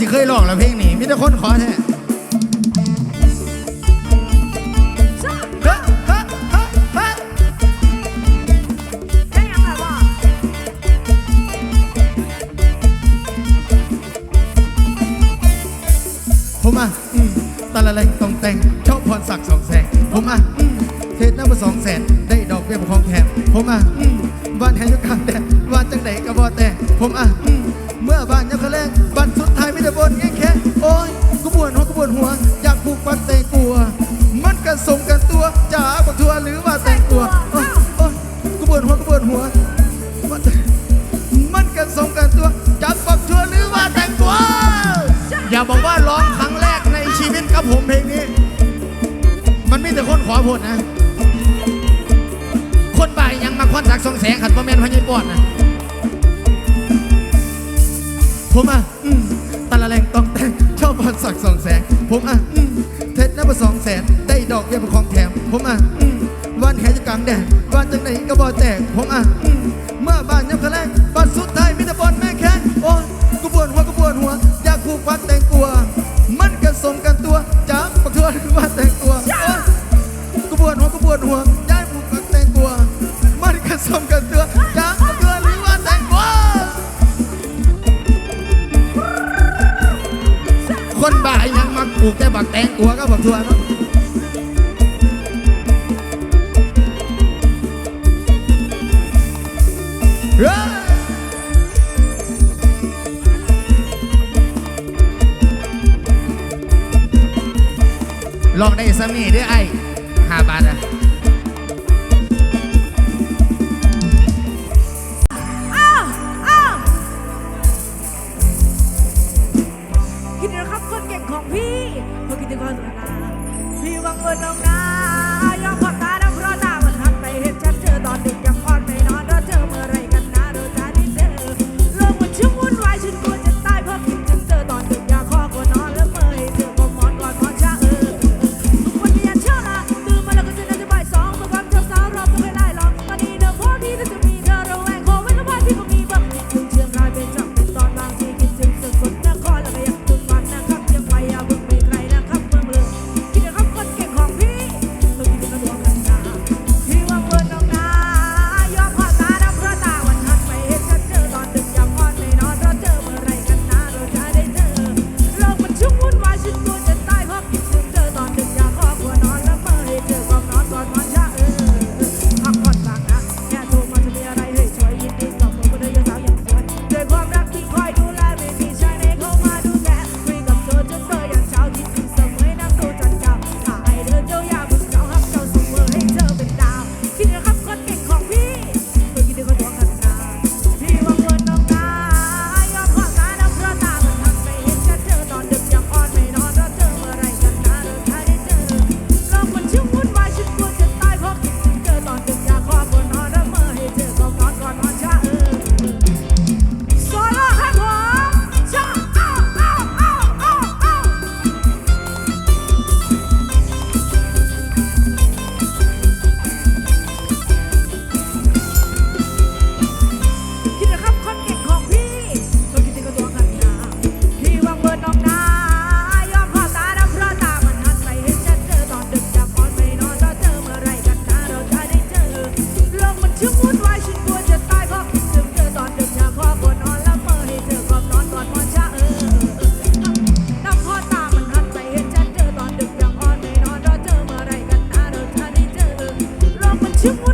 สิเคยร้องแล้วเพลงนี้มีแต่คนขอแท้ผมอะตาละไรต้องแต่งชอบพรศักดิ์สองแสนผมอะเทศน้ำมาสองแสนได้ดอกเบี้ยของแถมผมอะบ้านแห่งยุคกลางแต่บ้านจังไหนกระบอกแต่ผมอะเมื่อบ้านยักษ์แรงบ้านสุ แต่นแง่แค่โอ้ยกูปวดหัวกูปวดหัว อยากผูกปันแต่กลัว มันกันส่งกันตัวจ๋าบักทัวหรือว่าแต่งตัวโอ้ยกูปวดหัวกูปวดหัว มันกันส่งกันตัวจัาบักทัวหรือว่าแต่งตัว อย่าบอกว่าร้องครั้งแรกในชีวิตครับผมเพลงนี้ มันมีแต่คนขอผลนะ คนบ่ายยังมาควันจักสองแสงขัดประเมนพันยีปอดนะผมอะ พันศักดิ์สองแสง ผมอะเท็จนับสองแสน ได้ดอกเบี้ยเป็ของแถม ผมอะวันแห่จะกลางแดดวันจังไหนก็บ่แตก ผมอะเมื่อบ้านยำขกรงบ้านสุดท้ายมิตรบอลแม่แข้งโอ้กูปวดหัวกูปวดหัว อยากผูกพันแต่งตัว มันกันสมกันตัวจับประกทวนว่าแต่งตัวกูปวดหัวกูปวดหัวยายผูกพันแต่งตัว มันกันสมกันตัว คนบ้ายังมาปลูกแต่บักแตงกัวก็บักทัวครับลองได้สามีด้วยไอ้ห้าบาทอะ you